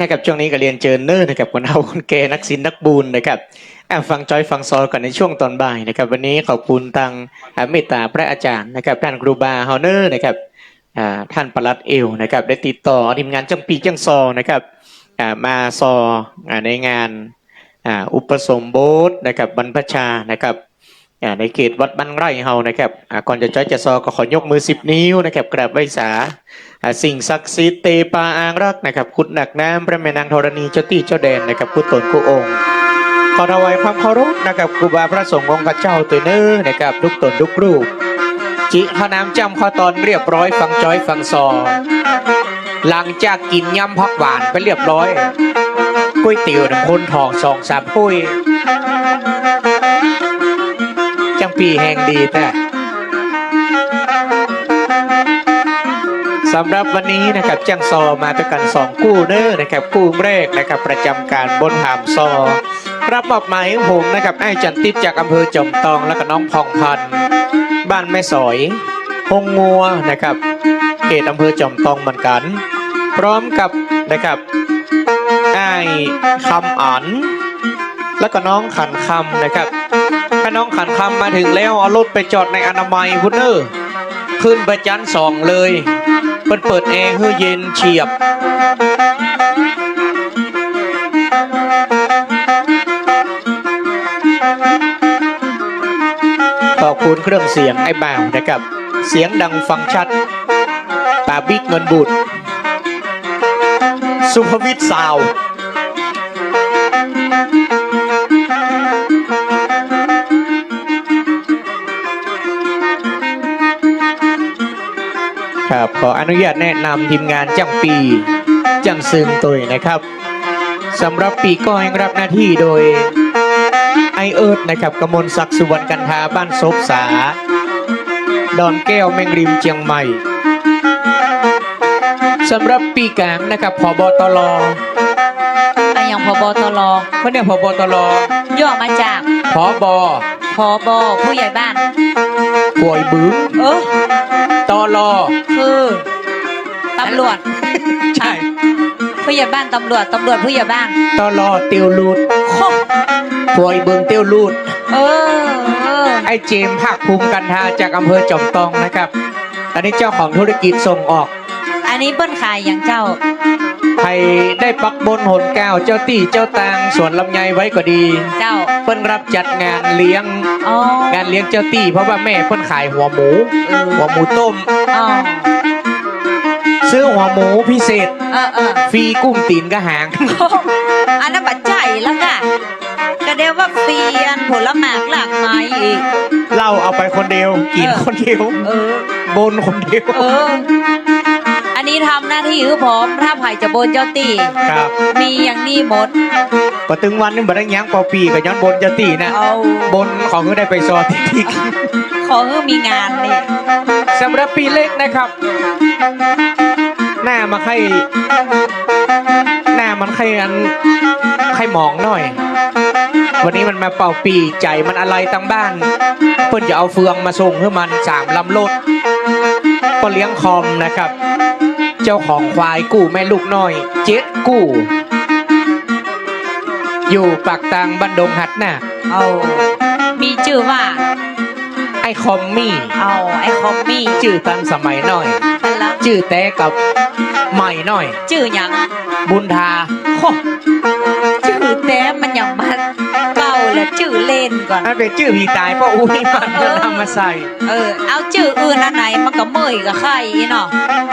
นะครับช่วงนี้ก็เรียนเชิญเนอร์นะครับคนเอาคนแก่นักศิลป์นักบุญนะครับอะฟังจอยฟังซอกันในช่วงตอนบ่ายนะครับ วันนี้ขอบคุณทางเมตตาพระอาจารย์นะครับท่านครูบาเฮาเนอร์นะครับท่านปลัดเอวนะครับ ได้ติดต่อทีมงานจังปีจังซอนะครับมาซอในงานอุปสมบทนะครับบรรพชานะครับในเขตวัดบ้านไร่เฮานะครับก่อนจะจอยจะซอก็ขอยกมือสิบนิ้วนะครับกราบไหว้สาอ่า สิ่งศักดิ์สิทธิ์เตปาอางรักนะครับคุณหนักน้ำพระแม่นางธรณีเจ้าที่เจ้าแดนนะครับผู้ตนผู้องค์ขอถวายความเคารพนะครับครูบาพระสงฆ์องค์เจ้าตัวเนื้อนะครับทุกตนทุกรูปจิข้าน้ำจำข้าวตอนเรียบร้อยฟังจอยฟังซอหลังจากกินยำผักหวานไปเรียบร้อยก๋วยเตี๋ยวน้ำข้นทองสองสามปุ้ยจังปีแห่งดีแต่ สำหรับวันนี้นะครับจังซอมาด้วยกันสองกู้เด้อนะครับกู้แรกนะครับประจำการบนหามซอ รับมอบหมายของผมนะครับไอ้จันติดจากอำเภอจอมตองและก็น้องพองพันบ้านแม่สอยหงงัวนะครับเขตอำเภอจอมตองเหมือนกัน พร้อมกับนะครับไอ้คำอันแล้วก็น้องขันคำนะครับถ้าน้องขันคำมาถึงแล้วเอารถไปจอดในอนามัยพุนเนอร์ขึ้นไปจันสองเลย เปิดเปิดแอร์ให้เย็นเฉียบ ขอบคุณเครื่องเสียงไอ้บ่าวนะครับ เสียงดังฟังชัดตาบิ๊กเงินบุตร สุภวิทย์สาว ขออนุญาตแนะนำทีมงานจังปีจังซึงตุยนะครับสำหรับปีก็ยังรับหน้าที่โดยไอเอิร์ดนะครับกมลศักดิ์สุวรรณกันทาบ้านซบสา ดอนแก้วแมงริมเชียงใหม่สำหรับปีกลางนะครับพบตรอะอย่างพบตรเพราะเนี่ยพบตรย่อมาจากพบ พบผู้ใหญ่บ้านป่วยบึ้งเออตรคือตำรวจใช่ผู้ใหญ่บ้านตำรวจตำรวจผู้ใหญ่บ้านตรเตียวลูดโคป่วยบึงเตียวลูดเออเออไอ้เจมส์ภาคภูมิกันทาจากอำเภอจอมตองนะครับ อันนี้เจ้าของธุรกิจส่งออกอัน นี้เปิ้นขายอย่างเจ้า ใครได้ปักบนหนแก้วเจ้าตี้เจ้าตางสวนลำไยไว้ก็ดี เจ้า เปิ้นรับจัดงานเลี้ยง อ๋อ งานเลี้ยงเจ้าตี้เพราะว่าแม่เปิ้นขายหัวหมู เออ หัวหมูต้ม อ๋อซื้อหัวหมูพิเศษ เออเออฟรีกุ้งตีนกระหาง โอ้อันนั้นปัจจัยแล้วค่ะก็เดียวว่าฟรีอันผลหมากหลากไม้อีกเหล้าเอาไปคนเดียวกินคนเดียว เออ บนคนเดียว เอออั นนี้ทำหน้าที่คือพร้อมถ้าไผ่จะบนเจ้าตีครับมีอย่างนี้หมดก็ถึงวันนึงบ่ได้หยังเปอปีก็ย้อนบนเจ้าตี้นะเอาบนของก็ได้ไปซอที่ที่ขอให้มีงานนี่สำหรับปีเล็กนะครับ หน้ามาไข่หน้ามันไข่อันไข่หมองหน่อย วันนี้มันมาเป่าปีใจมันอะไรตั้งบ้าน เพิ่นจะเอาเฟืองมาส่งให้มันสามลำรถก็เลี้ยงคอมนะครับ เจ้าของควายกู้แม่ลูกน้อย เจ็ดกู้อยู่ปากตางบันดงหัดหน้าเอามีชื่อว่า ไอคอมมี่ เอาไอคอมมี่ชื่อตันสมัยหน่อยอันละชื่อแต้กับใหม่หน่อย ชื่อหยังบุญทาโคชื่อแต้มมันอย่างมันเก่า และชื่อเล่นก่อนอันเป็นชื่อพี่ตายเพราะอุ้ยมันก็นำมาใส่ เออ เอาชื่ออื่นอันไหนมันก็เมยกับใครเนาะ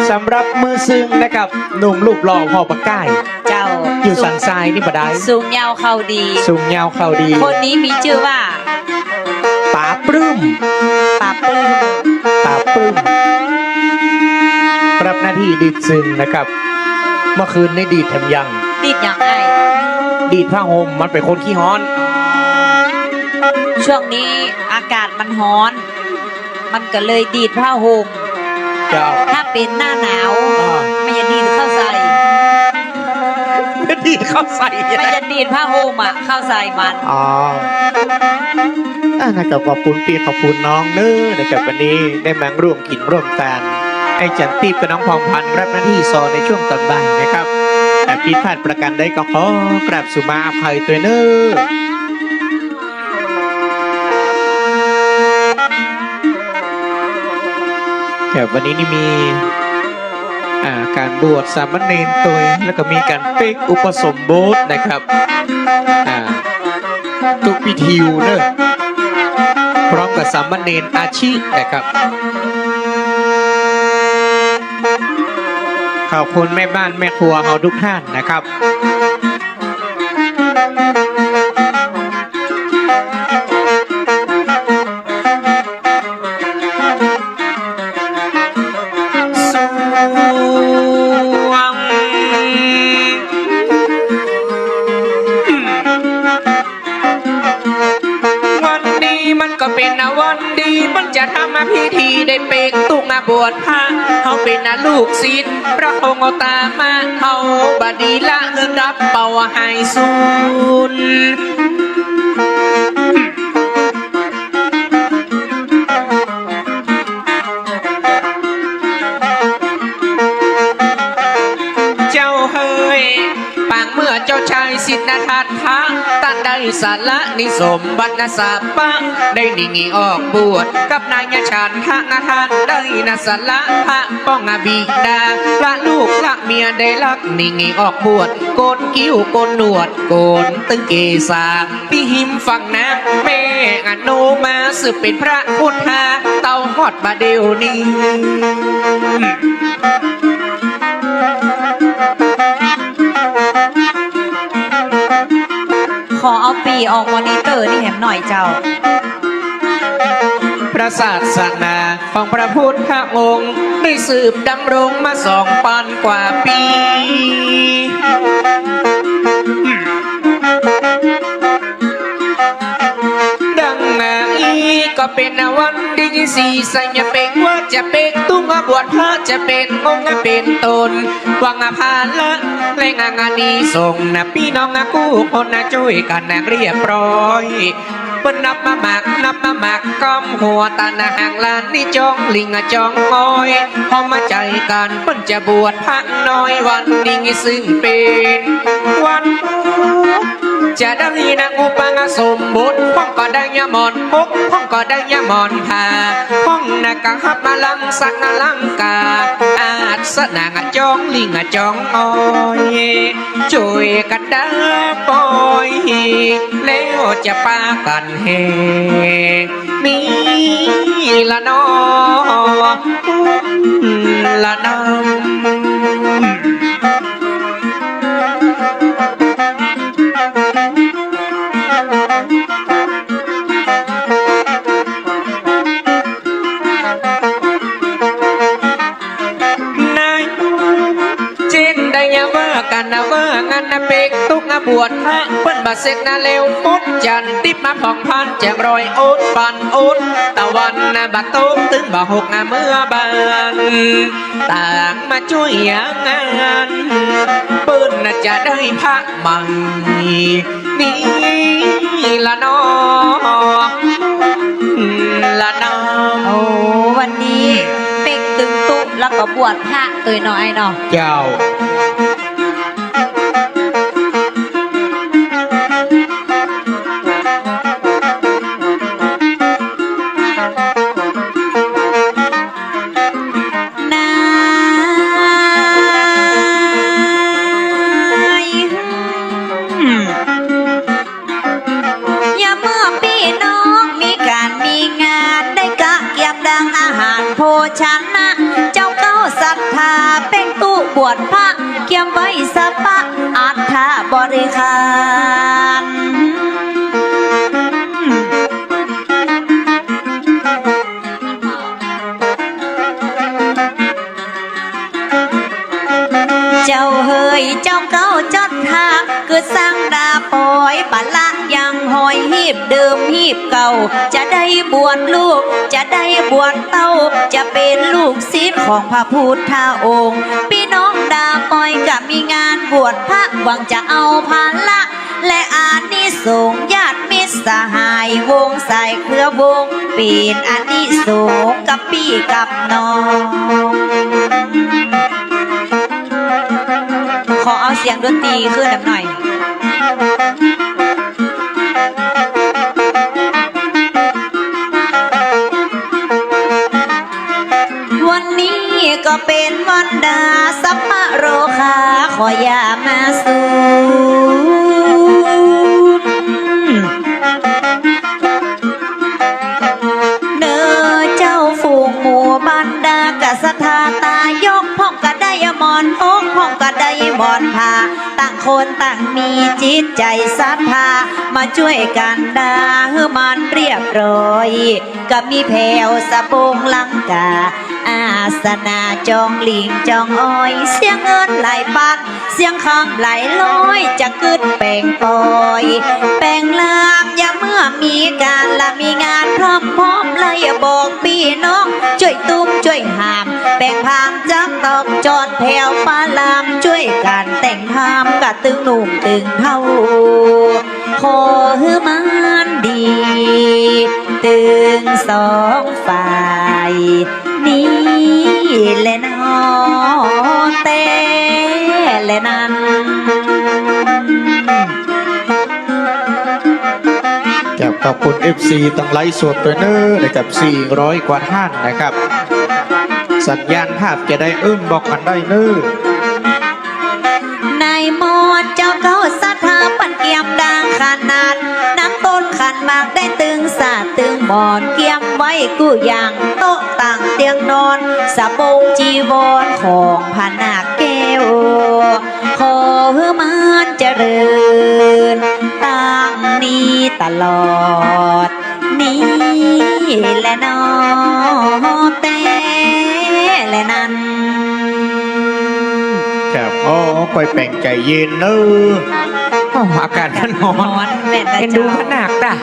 สำหรับมือซึ้งนะครับหนุ่มรูปหล่อพ่อปากก้ายเจ้าอยู่สันทรายนี่บ่ได้สูงยาวเข้าดีสูงยาวเข้าดี คนนี้มีชื่อว่าป๋าปลื้มปาปลื้มป๋าปลื้มรับหน้าที่ดีดซึ้งนะครับ เมื่อคืนได้ดีดแถมยังติดอย่างไอดีดผ้าห่มมันเป็นคนขี้ฮ้อน ช่วงนี้อากาศมันร้อน มันก็เลยดีดผ้าห่มเจ้าถ้าเป็นหน้าหนาวอ่าไม่จะดีดเข้าใส่ดีดเข้าใส่ไม่จะดีดผ้าห่มอะเข้าใส่มันอ๋ออะนะครับขอบคุณพี่ขอบคุณน้องเนื้อนะครับวันนี้ได้มาร่วมกินร่วมทานไอ้จันตีบกับน้องพองพันธุ์รับหน้าที่ซอในช่วงตอนบ่ายนะครับอะผิดพลาดประการใดก็ขอกราบสุมาอภัยตัวเนอ แต่วันนี้นี่มีอ่าการบวชสามเณรตัวแล้วก็มีการเป๊กอุปสมบทนะครับอ่าทุกพิธีเนอะพร้อมกับสามเณรอาชีนะครับขอบคุณแม่บ้านแม่ครัวเฮาทุกท่านนะครับ พิธีได้เป็นตุกมาบวชพระเขาเป็นนะลูกศิษย์พระองค์เอาตามาเขาบดีละรับเป่าให้สุนเจ้าเฮยปางเมื่อเจ้าชายสิทธทัตถะตันได้ สาระนิสมบัติสาปังได้นิงีออกบวชกับนายชันทะนาทานได้นาสาระพระป้องอบิดาละลูกละเมียได้รักนิงีออกบวชโกนกิ้วโกนหนวดโกนตึงเกษาพี่หิมฟังนะแม่อนุมาสืบเป็นพระพุทธาเต้าฮอดบาเดวนี้ ขอเอาปีออกมอนิเตอร์นี่แหมหน่อยเจ้า พระศาสนาของพระพุทธองค์ได้สืบดำรงมาสองพันกว่าปี เป็นวันดีสีสัญญาเป็นว่าจะเป็นตุ้งบวชพระจะเป็นองค์เป็นตนวังพาละแลงงานนี้ส่งนะพี่น้องกู้คนนะช่วยกันนะเรียบร้อยปนนับมาหมักนับมาหมักก้มหัวตาหนาห่างลานนี่จองลิงจองงอยพอมาใจกันปนจะบวชพระน้อยวันนี้ซึ่งเป็นวัน จะได้นางอุปังสมบุตรห้องก็ได้ยามอนพกห้องก็ได้ยามอนพาห้องนากะฮับมาลังสักนาลังกาอาจสนางอะจองลิงอะจองอ้อยช่วยกันดาปอยแล้วจะปากันเฮนี่ละนอละนอ ระเปิ้นบาเสกนะเลวมดจันติบมาผ่องพันแจงรอยโอ๊ตปันโอ๊ตตะวันนะบักโต๊ะตึงบ่หกนะเมื่อบานต่างมาช่วยงานเปิ้นน่ะจะได้พระใหม่นี่ละน้อละน้อโอ้วันนี้เป็กตึงตุแล้วก็บวชพระตัวน้อยเนาะเจ้า เกียมไว้สปะอัฏฐบริคารเจ้าเฮยเจ้าเก้าจดทาคือสร้าง บเดิมหีบเก่า จะได้บวชลูก จะได้บวชเต้า จะเป็นลูกศิษย์ของพระพุทธองค์ พี่น้องดาปอยกับมีงานบวชพระหวังจะเอาภาละและอานิสงส์ญาติมิตรสหายวงสายเครือวงเป็นอานิสงส์กับพี่กับน้อง ขอเอาเสียงดนตรีขึ้นหน่อย ก็เป็นวันดาสัมมาโรคาขออย่ามาสูเนอเจ้าฝูงหมู่บันดากษัตริย์ตายกพ่องกระไดมอนโอกพ่องกระไดมอนพาต่า คนต่างมีจิตใจศรัทธา มาช่วยกันดาให้มันเรียบร้อย ก็มีแผวสะบงลังกา อาสนาจองหลิงจองอ้อย เสียงเงินไหลปัก เสียงคำไหลลอยจะกึดแป่งปอยแป่งลามอย่าเมื่อมีการละมีงานพร้อมพร้อมเลยบอกพี่น้องช่วยตุ้มช่ว แบ่งพามจักตอกจอดแถวปาลามช่วยกันแต่งพามกะตึงหนุ่มตึงเท่าขอให้มันดี ตึงสองฝ่าย นี่แหละนอแต่และนั้นแกับขอบคุณ FC ตั้งไลฟ์สดด้วเนอร์นะครับ400 กว่าท่านนะครับ สัญญาณภาพจะได้อึ้มบอกกันได้เนอร์นายหมอดเจ้าเขาสถาปันเกียมดังขนาดน้ำต้นขันมากได้ตึงสาตึงหมอนเกียมไว้กู้อย่างโต๊ะต่างเตียงนอนสะบงจีวรของพนาคแก้วขอให้มันเจริญตั้งนี้ตลอด นี่และนอแต่และ นั้นครับโอ้คอยแป่งใจเย็นเนอร์โอ้อากาศมันร้อนนอนแม่นละเอ็นดูเจ้าขนาดด่ะ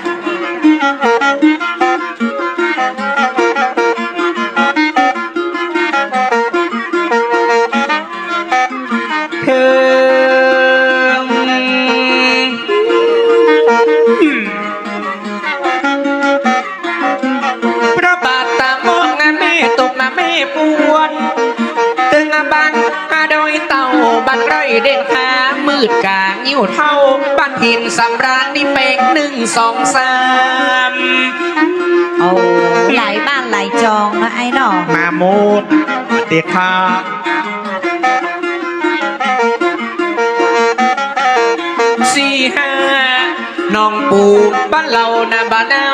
เด่นขามืดกางิ้วเท่าบ้านหินสำราญนี่เป็กหนึ่งสองสามโอ้หลายบ้านหลายจองนะไอ้หนอมาโมดเด็กครับสี่ห้าน้องปูบ้านเรานะบ้านเอา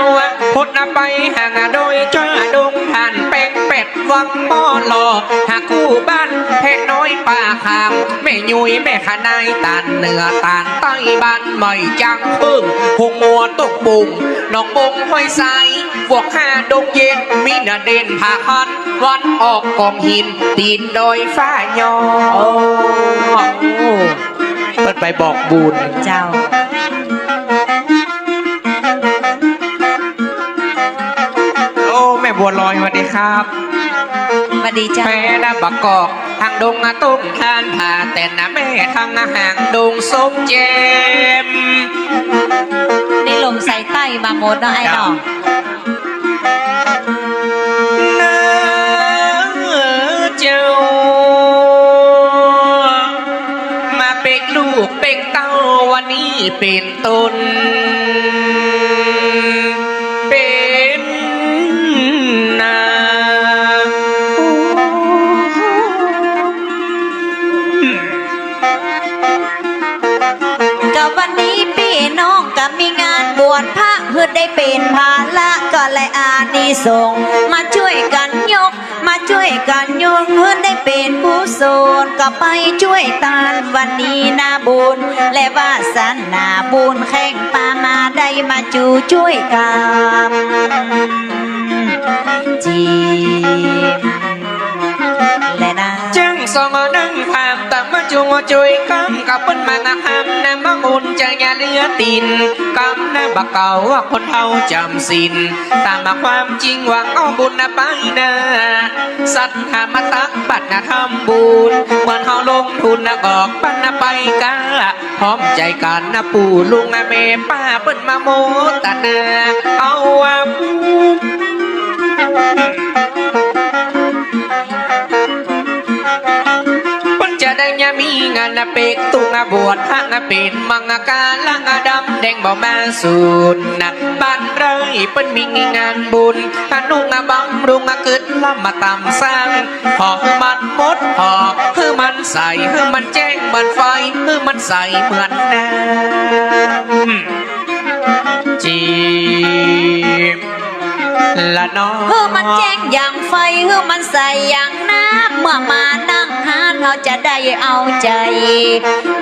พดนะไปห่างโดยจ้าดงผ่านแป้งเป็ด วังป้อหลอหาคู่บ้านเพชรน้อยป่าขามแม่ยุยแม่ขนายตานเหนือตานใต้บ้านใหม่จังพึ่งหงมัวตกปุงน้องบงห้อยใสพวกห้าดงเย็นมีนาเด่นผาคันวันออกกองหิน ตีนโดอยฟ้ายอโอ้เปิดไปบอกบุญเจ้าโอ้แม่บัวลอยสวัสดีครับ ดีเจ้าแม่นะบักกอกทางดงอาตุ้งทานผ่าแต่นะแม่ทางอาหางดงส้มเจมนี่ลมใส่ใต้มาหมดเนาะไอ้หนอนะเจ้ามาเป็กลูกเป็กเต้าวันนี้เป็นต้นเป็น เพื่อได้เป็นภาละก็เลยอานิสงมาช่วยกันยก มาช่วยกันยกเพื่อได้เป็นผู้โสดก็ไปช่วยตานวันนี้นาบุญ และวาสนาบุญแข่งปามาได้มาจูช่วยกันจีและนะจังสองนึงพามตามมาจงว่าจุยคำกับเปิ้นมางาคำนะมังอุ่นใจ ยาเลือตินกำนะบักเก่าว่าคนเฮาจำสินตามมาความจริงหวังเอาบุญนะไปนะสัตหามาตักบัตรนะทำบุญวันเฮาลงทุนนะกอกปันนะไปกะพร้อมใจกันนะปู่ลุงนะแม่ป้าเปิ้นมาโมตนาเอาว่า นจะได้ยามีงานนะเป็กตุงาบวชพระนะเป็นมังกาลังอาดำแดงบ่มาสูนนะบ้านไรเปิ้นมีงานบุญอนุงาบำรุงอาเกิดละมาตามสร้างพอคือมันมดพอคือมันใสคือมันแจ้งเหมือนไฟคือมันใสเหมือนน้ำจีบละน้องเฮือมันแจ้งอย่างไฟเฮือมันใส่อย่างน้ำ เมื่อมานั่งหานเราจะได้เอาใจ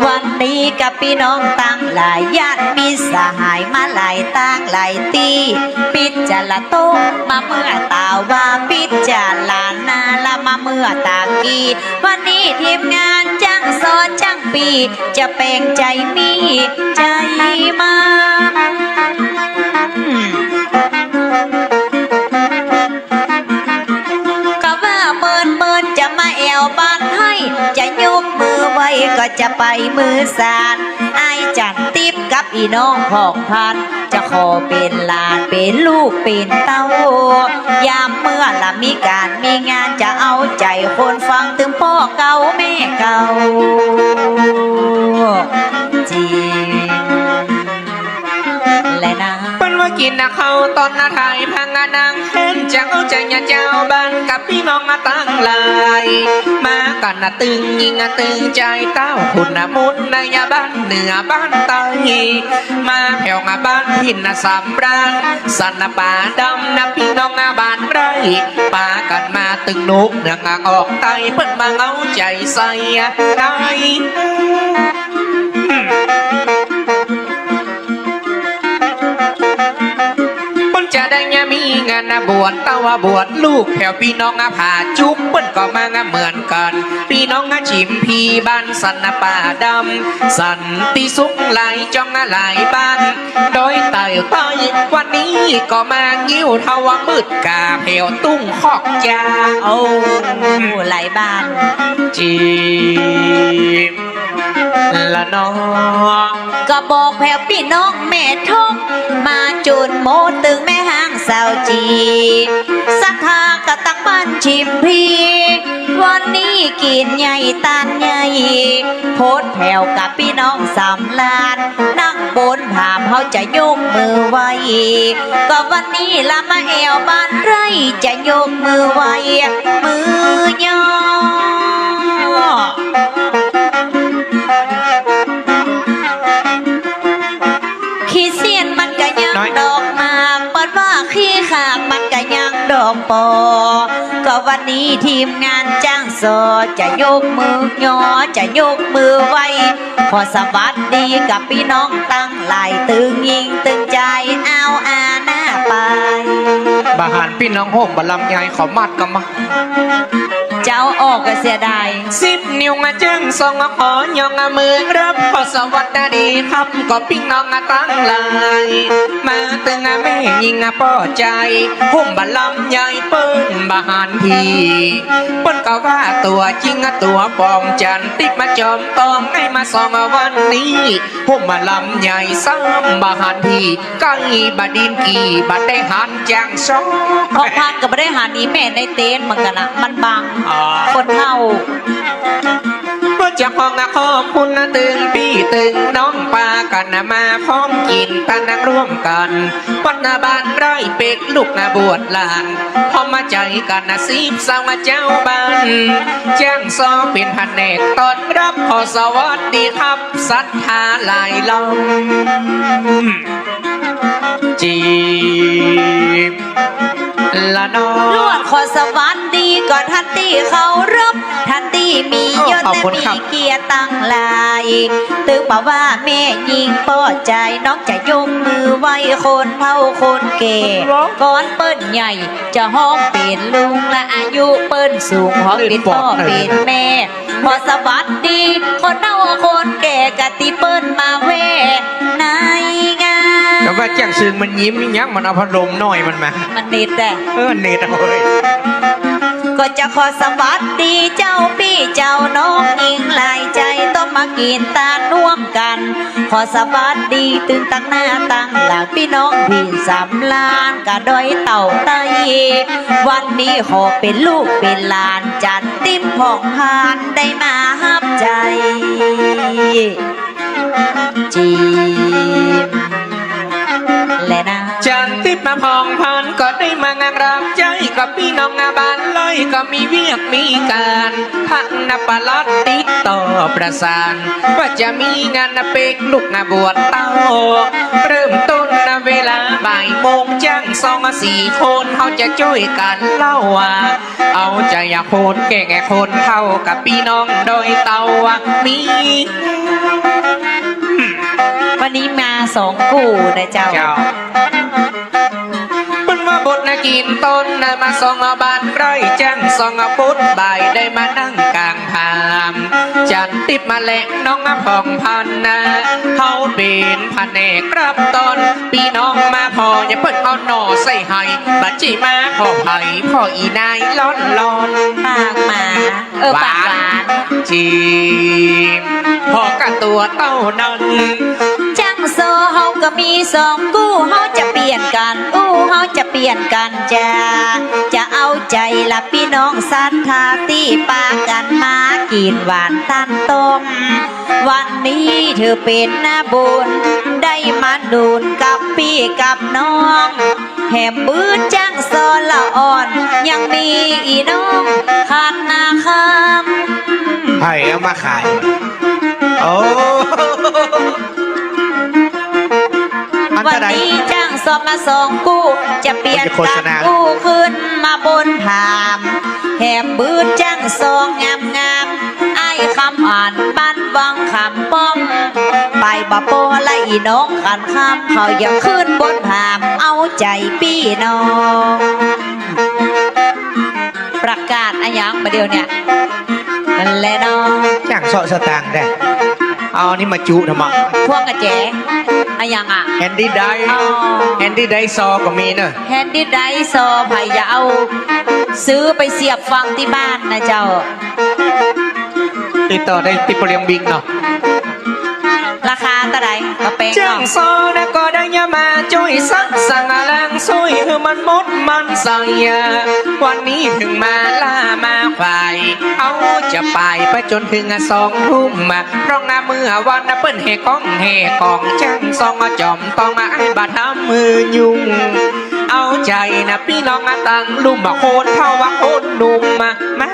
วันนี้กับพี่น้องตั้งหลายญาติมีสหายมาหลายตั้งหลายตีปิดจละโตะมาเมื่อตาว่าปิดจลานาละมาเมื่อตากีวันนี้ทีมงานจ้างซอจ้างปี จะแปลงใจมีใจมาอื ก็จะไปมือสานไอจันติบกับอีน้องพอกพัน จะขอเป็นหลานเป็นลูกเป็นเต้ายามเมื่อละมีการมีงานจะเอาใจคนฟังถึงพ่อเก่าแม่เก่าจริงและนะเปิ้น ว่ากินนะเขาตอนนาไทยพังงานางเห็นจะเอาใจยาเจ้าบ้านกับพี่น้องมาตั้งหลายมากันนะตึงยิงนะตึงใจเต้าคุณนะมุนในยาบ้านเหนือบ้านใต้มาแผ่วงาบ้านพินนะสามรังสันนะป่าดำนะพี่น้องอาบ้านไรปากันมาตึงนุกเนืองออกไตเปิ้นมาเอาใจใส่ได้ งานนะบวชตาว่าบวชลูกแผ่วพี่น้องอาผาจุกเปิ้นก็มางาเหมือนกัน พี่น้องอาชิมพีบ้านสันนะป่าดำ สันติสุขไหลายจ้องอาหลายบ้าน โดยเต่ยเต้ยวันนี้ก็มางิ้วทว่ามืดกาแผ่วตุ้งคอกยาโอ้หลายบ้านจีบ ละน้องก็บอกแผ่วพี่น้องแม่ทองมาจุนโมตึงแม่ห้างสาวจีสักทากะตักบ้านชิมพีวันนี้กินใหญ่ตานใหญ่โพดแผ่วกับพี่น้องสามลาน นั่งบนผามเขาจะยกมือไหวก็วันนี้ละมาแอวบ้านไรจะยกมือไหวมือย่อ ยังดอกปอ ก็วันนี้ทีมงานจ้างสอจะยกมือยอจะยกมือไว้พอสวัสดีกับพี่น้องตั้งหลายตึงยิงตึงใจเอาอาหน้าไปบาหารพี่น้องโฮมบะลำยายขอมัดกันมา เจ้าออกก็เสียดายสิบนิ้วงาจึงส่งมาขอยองอามือรับขอสวัสดีครับก็พี่น้องอาตั้งหลายมาตึงอาแม่ยิงอาป้อใจหุ่มบะลำยายเปิ้นบาหารทีเปิ้นก็ว่าตัวจริงอะตัวปลอมจันติดมาจอมตองให้มาส่องเอาวันนี้หุ่มบะลำใหญ่ซ้ำบาหารทีใกล้บดินกีบัดได้หันจางซ้อพอพานกับบริหารนี้แม่ในเต็นท์เหมือนกันนะมันบังอ๋อคนเท่าเพื่อจะพ้องอะขอบคุณนะตึงพี่ตึงน้องปากันนะมาพร้อมกินตันนังร่วมกันวันนาบานไร่เป็กลูกนาบวชหลานพอมาใจกันนะซีบสาวมาเจ้าบ้านจ้างซอเป็นพันเอกตอนรับขอสวัสดีครับศรัทธาหลายลม จีบละน้อลวดขอสวัสดีก่อนท่านที่เขารบท่านที่มียศขอบและคุณครัมีบเกียรติตั้งหลายตึงบอกว่าแม่ยิงป้อใจน้องจะยกมือไหว้คนเท่าคนแก่ก่อนเปิ้นใหญ่ จะห้องเป็นลุงและอายุเปิ้นสูงเพราะเป็นพ่อเป็นแม่ พอสวัสดี คนเท่าคนแก่กะติเปิ้นมาแว่ในงาน แต่ว่าแจ้งซึงมันยิ้มยักมันเอาพัดลมหน่อยมันมามันเน็ตแต่เออเน็ตเอาเลยก็จะขอสวัสดีเจ้าพี่เจ้าน้องอิงหลายใจต้องมากินตาน่วมกัน ขอสวัสดีตึงตั้งหน้าตั้งหลังพี่น้องพี่สำลานกะดอยเต่าไตวันนี้ขอเป็นลูกเป็นหลานจันติ้มผ่องพานได้มาฮับใจจีม และนะจันทิพย์มาพองพันก็ได้มางานรับใจกับพี่น้องงาบานลอยก็มีเวียกมีการพักนับปลัดติดต่อประสาน ว่าจะมีงานเป็กลูกนาบวชเต้า เริ่มต้นนเวลาบ่ายโมงจ้า สองสี่คนเขาจะช่วยกันเล่าว่าเอาใจอยากคนแก่แก่คนเท่ากับพี่น้องโดยเตาว่ามีวันนี้มาสองกูนะเจ้าเจ้าเป็น ว่าบทนะกินต้นนะมาส่องเอาบานไรจังส่องเอาพุทธบ่ายได้มานั่งกลางพาม จันติดมาแหลกน้องมาพองพันนะเขาเป็นพันเอกรับตอนพี่น้องมาพออย่าเพิ่นเอาหน่อใส่ให้บัดจีมาพอไผ่พ่ออีนายร้อนร้อนปากหมาเออปากหวานจีบพอกับตัวเต้านั้นจัง โซเฮาก็มีสองกู้เฮาจะเปลี่ยนกันอู้เฮาจะเปลี่ยนกันจ้าจะเอาใจละพี่น้องสันทาตีปากันมากินหวานตันต้มวันนี้เธอเป็นหน้าบุญได้มาดูนกับพี่กับน้องแหมบื้อจังโซละอ่อน ยังมีอีน้องขาดนาคำไผ่เอามาขาย โอ้ อันวันนี้จ้างสอบมาสองกู้ จะเปลี่ยนจะโฆกันณากู้ขึ้นมาบนผามแหมบืดจ้างสองงามงามไอ้คำอ่านบ้านวังคำป้องไปบะโปและอีน้องขันคำเขาอยังขึ้นบนผามเอาใจพี่น้อง ประกาศอะหยังมาเดียวเนี่ยนั่นแหละน้อง จ้างเสาะสตางค์ได้ เอาอันนี้มาจุทำไมพวกกระแจอะหยังอะ แฮนดี้ไดอ๋อ แฮนดี้ไดซอก็มีเนอะแฮนดี้ไดซอไผ่อย่าเอา ซื้อไปเสียบฟังที่บ้านนะเจ้า ติดต่อได้ติดโปรเลียงบิงเนาะาคาเท่าไหร่กระเปงจัเนางโซนะก็ได้ยามาช่วยสักสั่งอาลังซุยคือมันมดมันใส่วันนี้ถึงมาล่ามาควายเอาจะไปไปจนถึงสองทุ่มเพราะงาเมื่อวันนะเปิ้นเฮกองเฮกองจังซองมาจอมต้องมาไอ้บาดทำมือยุ่งเอาใจนะพี่น้องอะตังลุ่มมาโคนเท่าว่าโคนหนุ่มมามา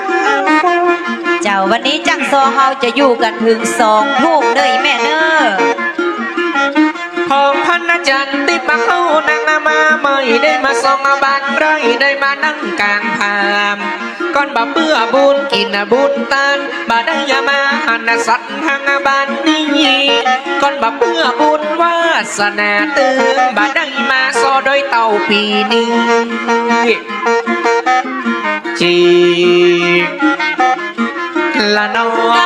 เจ้าวันนี้จังซอเฮาจะอยู่กันถึงสองทุ่มเด้อแม่เด้อพองพันอาจารย์ติดมาเข้านางมาใหม่ได้มาส่องบานไรได้มานั่งกลางพามก่อนบ่เบื่อบุญกินบุญตานบ่ได้ยามาหันสัตว์ทางบานนี้ก่อนบ่เบื่อบุญวาสนาตึงบ่ได้มาซอโดยเต่าปีนี้จี ละนอ